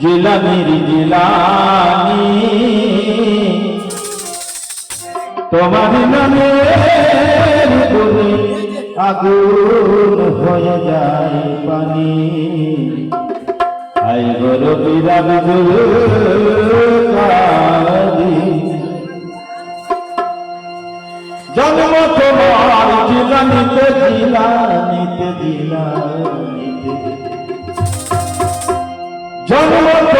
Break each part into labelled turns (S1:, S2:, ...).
S1: জিলানির জিলানি। তোমার নামে আগুন হয়ে যায় পানি। আই গরু বিরাম জন্ম তোমার জিলানিতে জিলানিতে জিলানিতে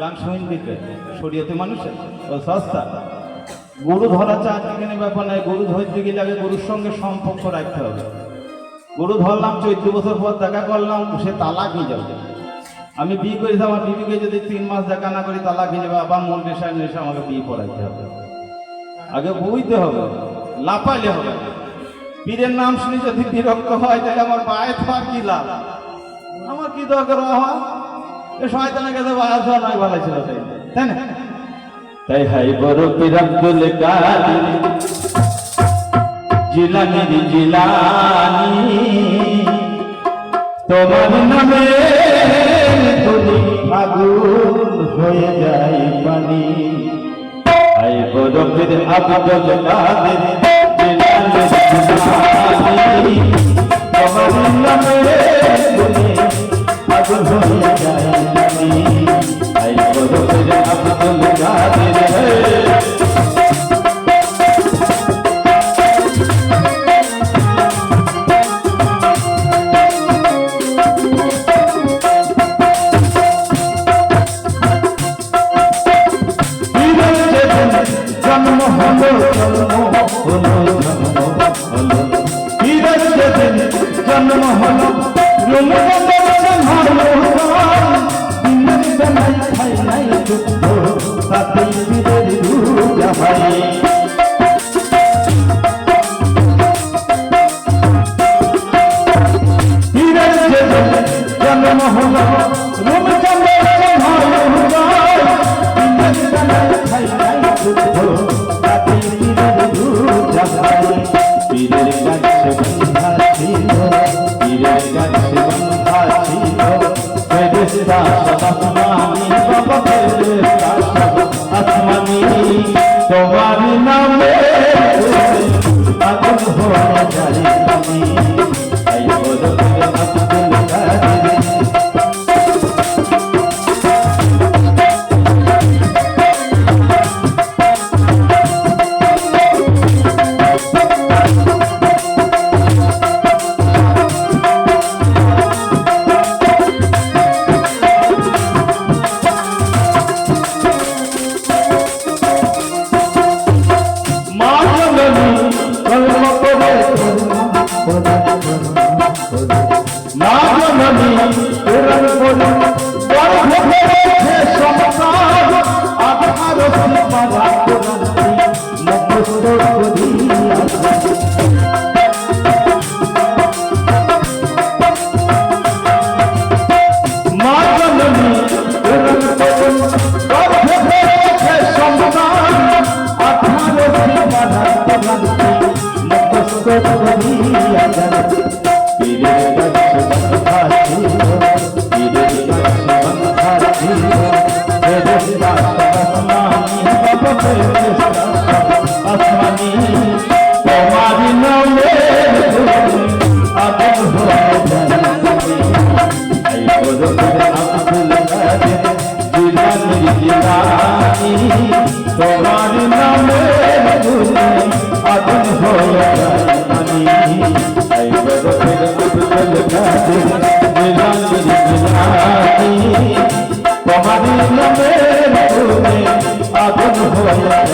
S1: গান দিতে। শরীয়তে মানুষের সস্তা গরু ধরা চা চিকেনের ব্যাপার নয় গরু ধরতে গেলে আগে গরুর সঙ্গে সম্পর্ক রাখতে হবে। গরু ধরলাম চোদ্দ বছর পর দেখা করলাম, সে তালাক নিয়ে যাবে। আমি বিয়ে করেছি, আমার বিবিকে যদি তিন মাস দেখা না করি, তালাক নিয়ে যাবে। আবার মন নেশায় নেশা আমাকে বিয়ে পড়াইতে হবে। আগে বইতে হবে লাপাইলে হবে। পীরের নাম শুনে যদি বিরক্ত হয়, তাহলে আমার পায়ে থাকার কি লাভ? আমার কি দরকার হওয়া এ শয়তানের কাছে হওয়া নয় ভালো ছিল তাই। তাই না? তাই হাই বড় পীর আব্দুল কাদের জিলানি। তোমার নামে আগুন হয়ে যায় পানি। আই বরফের আব্দুল কাদের, জিলানি তুলি জন্ম হলো জন্ম হলো হলো দিনের বেলায় খাই নাই নামে। পাগল হওয়া যায়। জননী কর্ম তোমার নামে মধুরে আগুন হয়ে আমি আইবার ফের আবদল কাদের বিলালি বিলালি তোমার নামে মধুরে আগুন হয়ে